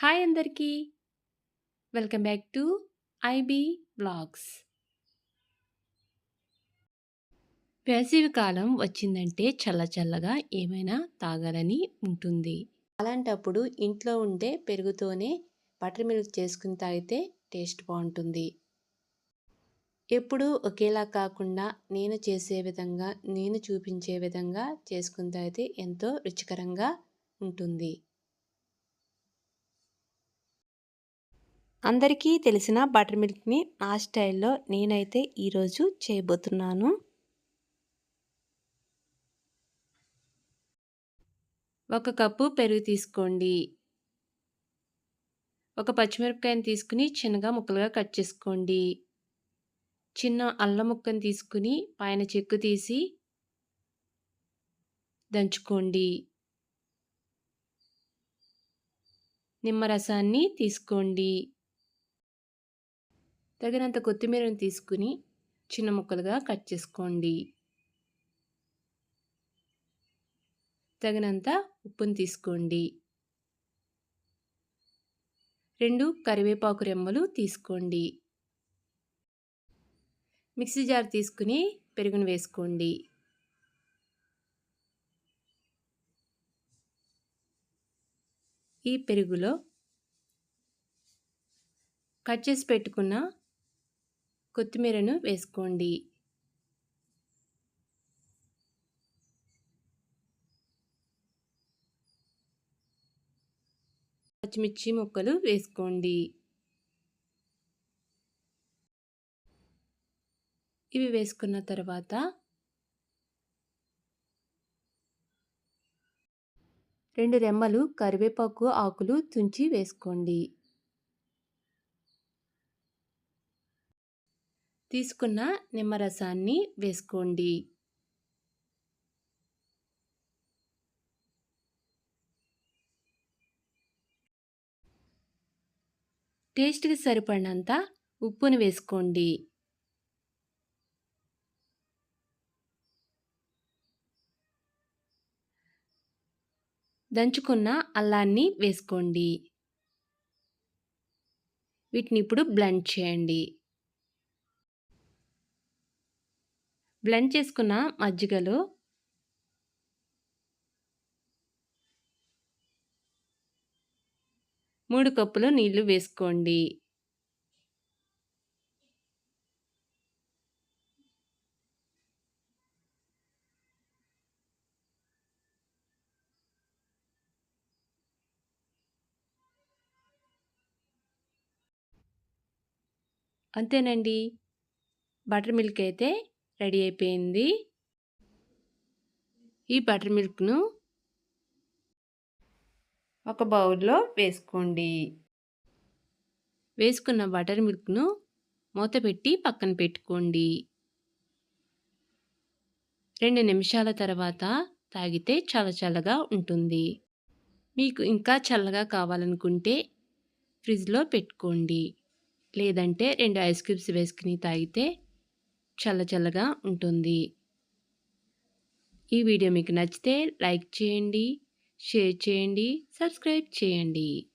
Hi అందరికీ. Welcome back to IB blogs. వేసవి కాలం వచ్చిందంటే చల్ల చల్లగా ఏమైనా తాగాలని ఉంటుంది. అలాంటప్పుడు ఇంట్లో ఉండే పెరుగుతోనే బటర్ మిల్క్ చేసుకుని తాగితే టేస్ట్ బాగుంటుంది. ఎప్పుడూ ఒకేలా కాకుండా నేను చేసే విధంగా నేను చూపించే విధంగా చేసుకుని తాగితే ఎంతో రుచికరంగా ఉంటుంది. అందరికీ తెలిసిన బటర్ మిల్క్ని నా స్టైల్లో నేనైతే ఈరోజు చేయబోతున్నాను. ఒక కప్పు పెరుగు తీసుకోండి. ఒక పచ్చిమిరపకాయని తీసుకుని చిన్నగా ముక్కలుగా కట్ చేసుకోండి. చిన్న అల్లం ముక్కను తీసుకుని పైన చెక్కు తీసి దంచుకోండి. నిమ్మరసాన్ని తీసుకోండి. తగినంత కొత్తిమీరను తీసుకుని చిన్న ముక్కలుగా కట్ చేసుకోండి. తగినంత ఉప్పును తీసుకోండి. రెండు కరివేపాకు రెమ్మలు తీసుకోండి. మిక్సీ జార్ తీసుకుని పెరుగును వేసుకోండి. ఈ పెరుగులో కట్ చేసి పెట్టుకున్న కొత్తిమీరను వేసుకోండి. పచ్చిమిర్చి ముక్కలు వేసుకోండి. ఇవి వేసుకున్న తర్వాత రెండు రెమ్మలు కరివేపాకు ఆకులు తుంచి వేసుకోండి. తీసుకున్న నిమ్మరసాన్ని వేసుకోండి. టేస్ట్కి సరిపడినంత ఉప్పుని వేసుకోండి. దంచుకున్న అల్లాన్ని వేసుకోండి. వీటిని ఇప్పుడు బ్లెండ్ చేయండి. బ్లెండ్ చేసుకున్న మజ్జిగలో. మూడు కప్పులు నీళ్ళు వేసుకోండి. అంతేనండి. బటర్ మిల్క్ అయితే రెడీ అయిపోయింది. ఈ బటర్ మిల్క్ను ఒక బౌల్లో వేసుకోండి. వేసుకున్న బటర్ మిల్క్ను మూత పెట్టి పక్కన పెట్టుకోండి. రెండు నిమిషాల తర్వాత తాగితే చాలా చల్లగా ఉంటుంది. మీకు ఇంకా చల్లగా కావాలనుకుంటే ఫ్రిడ్జ్లో పెట్టుకోండి. లేదంటే రెండు ఐస్ క్యూబ్స్ వేసుకుని తాగితే చల్ల చల్లగా ఉంటుంది. ఈ వీడియో మీకు నచ్చితే లైక్ చేయండి షేర్ చేయండి సబ్స్క్రైబ్ చేయండి.